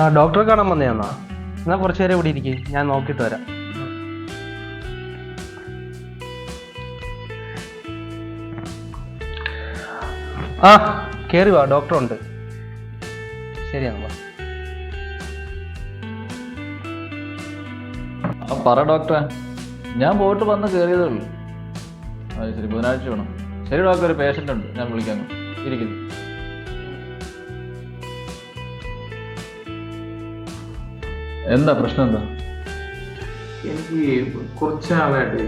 ആ ഡോക്ടറെ കാണാൻ വന്നതാണോ എന്നാ. കുറച്ച് നേരം ഇവിടെ ഇരിക്കും. ഞാൻ നോക്കിയിട്ട് വരാം. ആ കേറി വാ. ഡോക്ടർ ഉണ്ട് ശരിയാണ് പറ ഡോക്ടറെ. ഞാൻ പോയിട്ട് വന്ന് കയറിയതേ ഉള്ളൂ. അത് ശരി ബുധനാഴ്ച വേണം. ശരി ഡോക്ടർ ഒരു പേഷ്യന്റ് ഉണ്ട്. ഞാൻ വിളിക്കാം ഇരിക്കുന്നു എന്താ പ്രശ്നം എന്താ? എനിക്ക് കുറച്ച് നാളായിട്ട്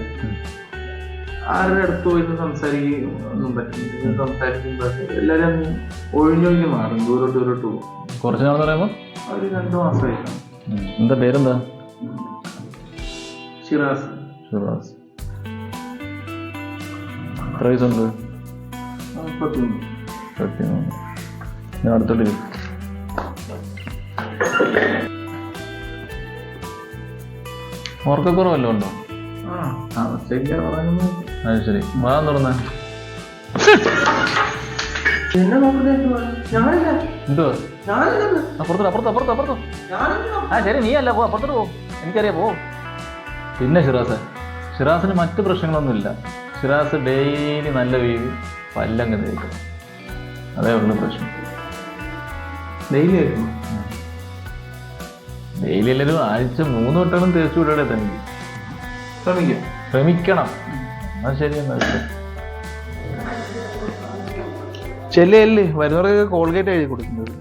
ആരുടെ അടുത്ത് പോയി സംസാരിക്കും ഒന്നും പറ്റുന്നില്ല സംസാരിക്കുമ്പോൾ എല്ലാവരും ഒഴിഞ്ഞൊഴിഞ്ഞ് മാറും. ദൂരോട്ട് ദൂരോട്ട് പോകും. കുറച്ച് നാളെന്ന് പറയുമ്പോൾ ഒരു രണ്ട് മാസമായിട്ടാണ് എന്താ പേരെന്താ? ഷിറാസ്. ഷിറാസ്. എത്ര വയസ്സുണ്ട്? മുപ്പത്തിമൂന്ന്. ഞാൻ അടുത്തോട്ട് ഉറക്കക്കുറവല്ലോ ഉണ്ടോ? അത് ശരി. വാ തുറന്ന എന്തുവാ അപ്പുറത്തോട്ട് അപ്പുറത്ത് അപ്പുറത്ത് അപ്പുറത്ത് ആ ശരി നീ അല്ല പോ അപ്പുറത്തോട്ട് പോ. എനിക്കറിയാം പോ. പിന്നെ ഷിറാസ് ഷിറാസിന് മറ്റ് പ്രശ്നങ്ങളൊന്നുമില്ല. ഷിറാസ് ഡെയിലി നല്ല വീതി പല്ലങ്ങ് തേക്കും. അതേ ഉള്ളൂ പ്രശ്നം. ഡെയിലി ആയിരുന്നു ഡെയിലി എല്ലാവരും ആഴ്ച മൂന്ന് വട്ടം തേച്ചു വിടടെ തന്നെ. ശ്രമിക്കാം. ശ്രമിക്കണം. അത് എന്നാ ചെല്ലേ വരുന്നവർക്ക് കോൾഗേറ്റ് എഴുതി കൊടുക്കുന്നത്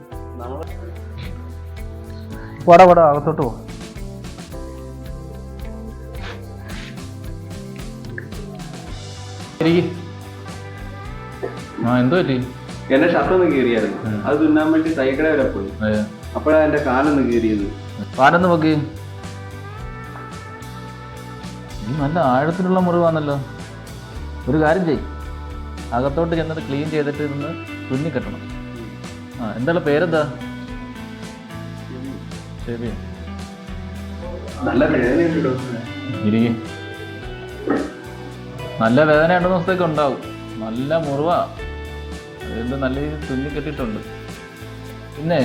വടാ വടാ അകത്തോട്ട് പോ. ശരി. ആ എന്തോ പറ്റി എന്റെ ഷർട്ട് ഒന്ന് കീറിയായിരുന്നു അത് തുന്നാൻ വേണ്ടി തൈക്കട വരെ പോയി. അപ്പോഴാ എന്റെ കാലൊന്ന് കീറിയത്. പാലൊന്ന് പൊക്കി. നീ നല്ല ആഴത്തിലുള്ള മുറിവാണല്ലോ. ഒരു കാര്യം ചെയ് അകത്തോട്ട് ചെന്നിട്ട് ക്ലീൻ ചെയ്തിട്ട് നിന്ന് തുന്നി കെട്ടണം. ആ എന്താണ് പേരെന്താ? ശരി നല്ല വേദനയുണ്ട് നല്ല വേദന രണ്ടു ദിവസത്തേക്ക് ഉണ്ടാവും. നല്ല മുറിവാ. അതുകൊണ്ട് നല്ല രീതിയിൽ തുന്നി കെട്ടിയിട്ടുണ്ട്. പിന്നെ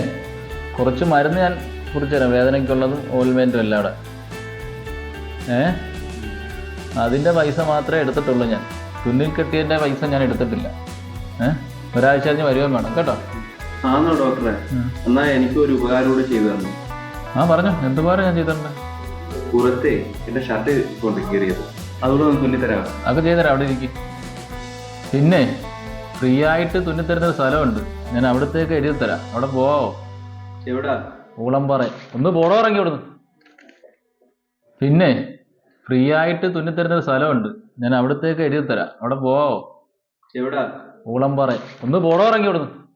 കുറച്ച് മരുന്ന് ഞാൻ കുറിച്ച് തരാം. വേദനയ്ക്കുള്ളത് ഓയിൽമെന്റും എല്ലാം അവിടെ. ഏ? അതിന്റെ പൈസ മാത്രമേ എടുത്തിട്ടുള്ളൂ ഞാൻ. തുന്നിൽ കെട്ടിയതിന്റെ പൈസ ഞാൻ എടുത്തിട്ടില്ല. ഏ? ഒരാഴ്ച കഴിഞ്ഞ് വരുവാൻ വേണം കേട്ടോ. ആന്നോ ഡോക്ടറെ? എന്നാ എനിക്ക് ഒരു ഉപകാരം കൂടെ ചെയ്തു തന്നു. ആ പറഞ്ഞോ. എന്ത് എന്തുപോലെ ഞാൻ ചെയ്തിട്ടുണ്ട്? പുറത്തെ എന്റെ ഷർട്ട് കൊണ്ട് കയറിയത്. അതുകൂടെ ഒന്ന് തുന്നിത്തരാം അതൊക്കെ ചെയ്തുതരാം അവിടെ ഇരിക്കും. പിന്നെ ഫ്രീ ആയിട്ട് തുന്നിത്തരുന്ന ഒരു സ്ഥലമുണ്ട്. ഞാൻ അവിടത്തേക്ക് എഴുതി തരാം. അവിടെ പോവോ എവിടാ? ഊളംപാറ. ഒന്ന് പോടോ ഇറങ്ങി ഇവിടുന്ന്. പിന്നെ ഫ്രീ ആയിട്ട് തുന്നിത്തരുന്ന ഒരു സ്ഥലമുണ്ട്. ഞാൻ അവിടത്തേക്ക് എഴുതി തരാം അവിടെ പോവോ എവിടാ? ഊളംപാറ. ഒന്ന് പോടോ ഇറങ്ങി അവിടുന്ന്